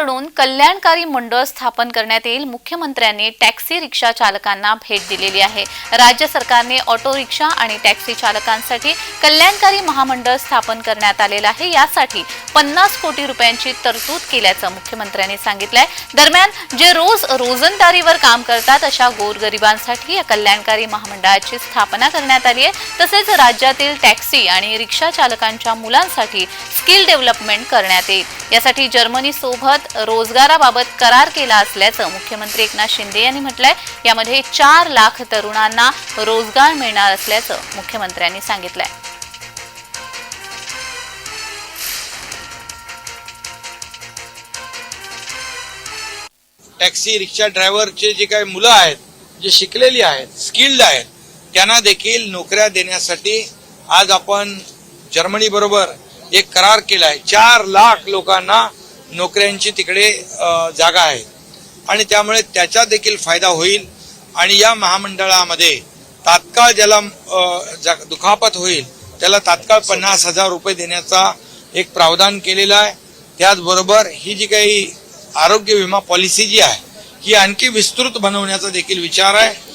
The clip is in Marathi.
सरकारकडून कल्याणकारी मंडळ स्थापन करण्यात येईल. मुख्यमंत्र्यांनी टॅक्सी रिक्षा चालकांना भेट दिलेली आहे. राज्य सरकारने ऑटो रिक्षा आणि टॅक्सी चालकांसाठी कल्याणकारी महामंडळ स्थापन करण्यात आलेलं आहे. यासाठी पन्नास कोटी रुपयांची तरतूद केल्याचं मुख्यमंत्र्यांनी सांगितलंय. दरम्यान जे रोज रोजंदारीवर काम करतात अशा गोरगरिबांसाठी या कल्याणकारी महामंडळाची स्थापना करण्यात आली आहे. तसेच राज्यातील टॅक्सी आणि रिक्षा चालकांच्या मुलांसाठी स्किल डेव्हलपमेंट करण्यात येईल. यासाठी जर्मनी सोबत रोजगाराबाबत करार केला असल्याचं मुख्यमंत्री एकनाथ शिंदे यांनी म्हटलंय. यामध्ये चार लाख तरुणांना रोजगार मिळणार असल्याचं मुख्यमंत्र्यांनी सांगितलंय. टॅक्सी रिक्षा ड्रायव्हरचे जे काही मुलं आहेत जे शिकलेली आहेत स्किल्ड आहेत त्यांना देखील नोकऱ्या देण्यासाठी आज आपण जर्मनी बरोबर एक करार केलाय. चार लाख लोकांना नोकऱ्यांची तिकडे जागा आहे. आणि त्यामुळे त्याचा देखील फायदा होईल आणि या महामंडळामध्ये तात्काळ ज्याला जा- दुखापत होईल त्याला तात्काळ पन्नास हजार रुपये देण्याचा एक प्रावधान केलेला आहे. त्याचबरोबर ही जी काही आरोग्य विमा पॉलिसी जी आहे ही आणखी विस्तृत बनवण्याचा देखील विचार आहे.